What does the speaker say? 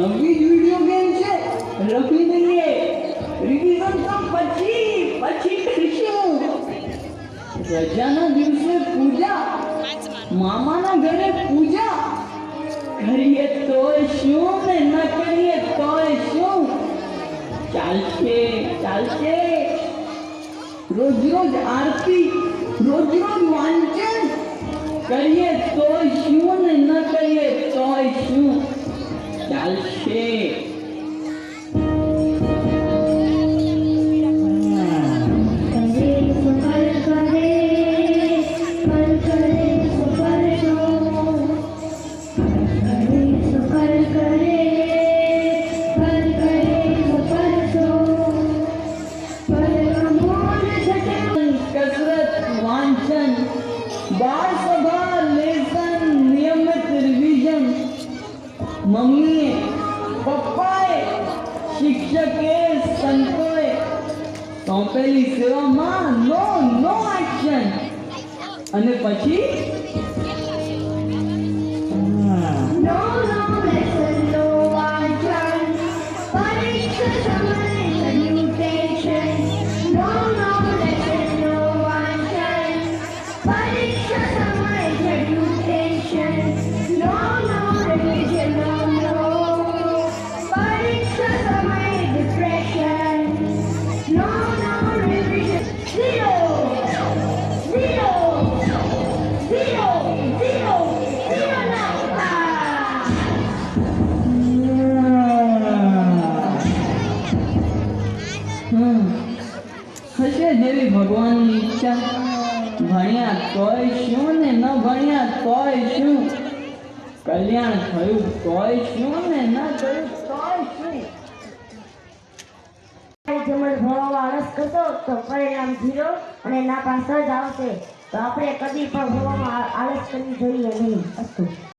નવી જ video game છે. રમી લઈએ. રિવિઝન તો પછી પછી કરીશું. રજાના દિવસે પૂજા. મામાના ઘરે પૂજા. કરીએ તોય શું ને ન કરીએ તોય શું? ચાલશે ચાલશે. રોજ રોજ આરતી, રોજ રોજ વાંચન. કરીએ તોય શિક્ષકે સંતોએ સોંપેલી સેવામાં નો નો એક્શન અને પછી હશે જેવી ભગવાનની ઈચ્છા. ભણ્યા તોય શું ને ન ભણ્યા તોય શું? કલ્યાણ થયું તોય શું ને ન થયું તોય શું? પરિણામ ઝીરો અને નાપાસ જ આવશે. તો આપણે કદી પણ ભણવામાં આળસ કરવી જોઈએ નહીં.